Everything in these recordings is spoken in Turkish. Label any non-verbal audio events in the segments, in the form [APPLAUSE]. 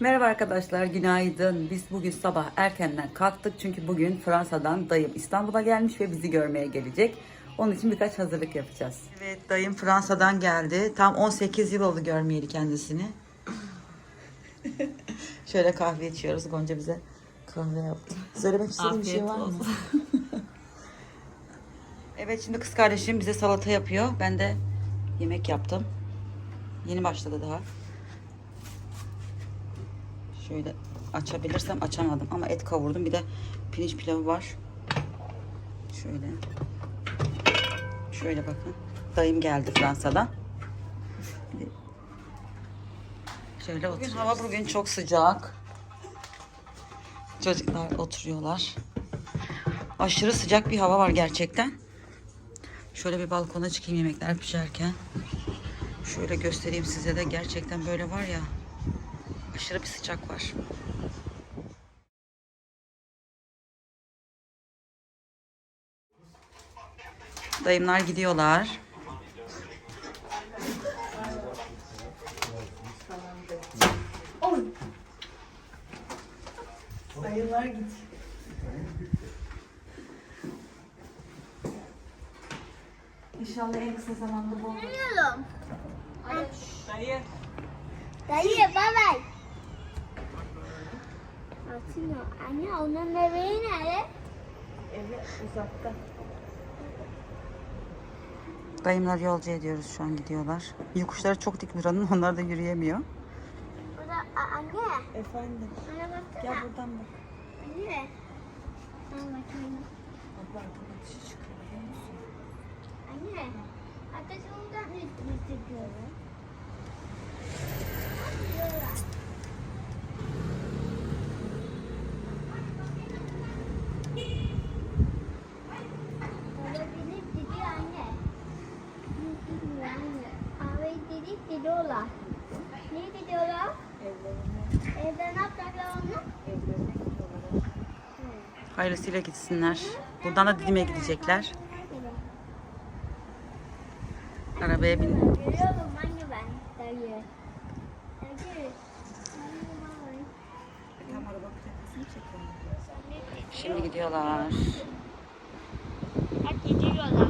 Merhaba arkadaşlar, günaydın. Biz bugün sabah erkenden kalktık çünkü bugün Fransa'dan dayım İstanbul'a gelmiş ve bizi görmeye gelecek. Onun için birkaç hazırlık yapacağız. Evet, dayım Fransa'dan geldi. Tam 18 yıl oldu görmeyeli kendisini. [LAUGHS] Şöyle kahve içiyoruz. Gonca bize kahve yaptı. Söylemek istediğin bir şey var mı? [LAUGHS] evet, şimdi kız kardeşim bize salata yapıyor. Ben de yemek yaptım. Yeni başladı daha. Şöyle açabilirsem açamadım ama et kavurdum. Bir de pirinç pilavı var. Şöyle. Şöyle bakın. Dayım geldi Fransa'dan. Şöyle oturuyoruz. Hava bugün çok sıcak. Çocuklar oturuyorlar. Aşırı sıcak bir hava var gerçekten. Şöyle bir balkona çıkayım yemekler pişerken. Şöyle göstereyim size de gerçekten böyle var ya aşırı bir sıcak var. Dayımlar gidiyorlar. Dayılar gidiyor. İnşallah en kısa zamanda bu olur. Dayı. Dayı Aslında anne onun bebeği nerede? Dayımlar yolcu ediyoruz şu an gidiyorlar. Yokuşları çok dik buranın [LAUGHS] onlar da yürüyemiyor. O da a- anne. Efendim. Bana baksana. Gel buradan bak. Anne. Sen bakayım. Abla arkadan dışı çıkıyor biliyor musun? Anne. Oradan ne ne çıkıyorum? Baba gidip gidiyor anne. Gidiyor anne. Abi gidip gidiyorlar. Niye gidiyorlar? Evde ne yapacaklar onu? Hayırlısıyla gitsinler. Buradan da Didim'e gidecekler. Arabaya bin. Görüyorum anne ben dayı. Dayı. Şimdi gidiyorlar. Hadi gidiyorlar.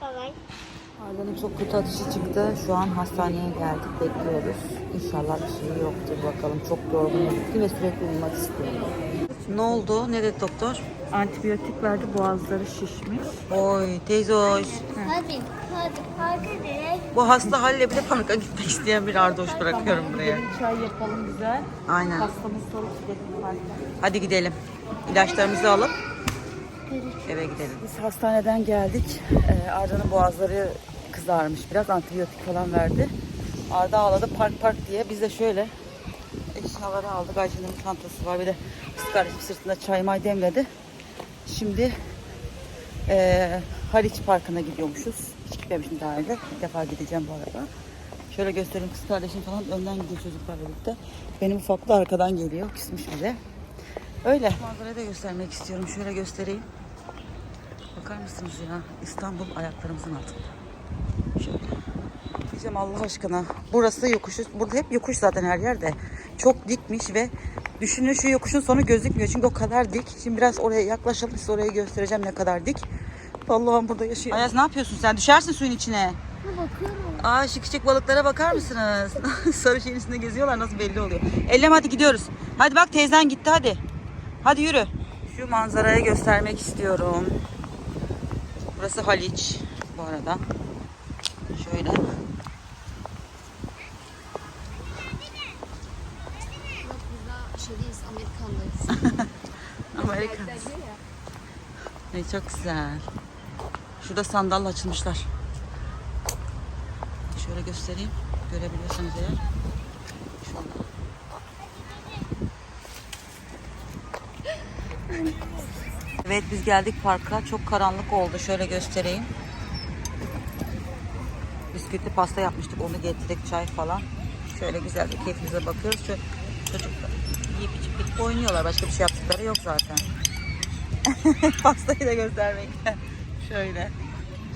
Bye Ailenin çok kötü ateşi çıktı. Şu an hastaneye geldik. Bekliyoruz. İnşallah bir şey yoktur bakalım. Çok yorgun gitti ve sürekli uyumak istiyor. Ne oldu? Ne dedi doktor? Antibiyotik verdi boğazları şişmiş. Oy teyze hoş. Hadi, hadi, hadi. Bu hasta halle bile parka gitmek isteyen bir ardoş bırakıyorum buraya. Gidelim çay yapalım güzel. Aynen. Hastamız salıp gidelim parka. Hadi gidelim. İlaçlarımızı alıp eve gidelim. Biz hastaneden geldik. Ee, Arda'nın boğazları kızarmış biraz. Antibiyotik falan verdi. Arda ağladı park park diye. Biz de şöyle eşyaları aldık. Ayşe'nin çantası var. Bir de kız kardeşim sırtında çay may demledi. Şimdi ee, Haliç Parkı'na gidiyormuşuz. Hiç gitmemiştim daha önce. İlk defa gideceğim bu arada. Şöyle göstereyim kız kardeşim falan önden gidiyor çocuklarla birlikte. Benim ufaklı da arkadan geliyor. Küsmüş bize. Öyle. Manzarayı da göstermek istiyorum. Şöyle göstereyim. Bakar mısınız ya? İstanbul ayaklarımızın altında. Şöyle. Diyeceğim Allah aşkına. Burası yokuşu. Burada hep yokuş zaten her yerde. Çok dikmiş ve düşünün şu yokuşun sonu gözükmüyor. Çünkü o kadar dik. Şimdi biraz oraya yaklaşalım. Size orayı göstereceğim ne kadar dik. Allah'ım burada yaşıyor. Ayaz ne yapıyorsun sen? Düşersin suyun içine. Bakıyorum. Aa şık şık balıklara bakar mısınız? [LAUGHS] Sarı şeyin üstünde geziyorlar nasıl belli oluyor. Ellem hadi gidiyoruz. Hadi bak teyzen gitti hadi. Hadi yürü. Şu manzarayı göstermek istiyorum. Burası Haliç bu arada. Ay, çok güzel. Şurada sandal açılmışlar. Şöyle göstereyim. Görebiliyorsanız eğer. Şöyle. Evet biz geldik parka. Çok karanlık oldu. Şöyle göstereyim. Bisküvitli pasta yapmıştık. Onu getirdik. Çay falan. Şöyle güzel bir keyfimize bakıyoruz. Şu çocuklar yiyip içip oynuyorlar. Başka bir şey yaptıkları yok zaten. [LAUGHS] Pastayı da göstermekte. Şöyle.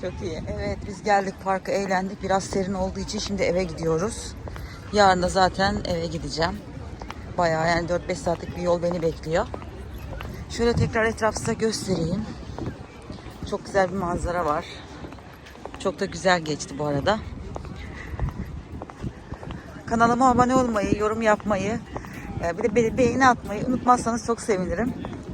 Çok iyi. Evet biz geldik parka eğlendik. Biraz serin olduğu için şimdi eve gidiyoruz. Yarın da zaten eve gideceğim. Bayağı yani 4-5 saatlik bir yol beni bekliyor. Şöyle tekrar etrafı size göstereyim. Çok güzel bir manzara var. Çok da güzel geçti bu arada. Kanalıma abone olmayı, yorum yapmayı, e, bir de be- beğeni atmayı unutmazsanız çok sevinirim.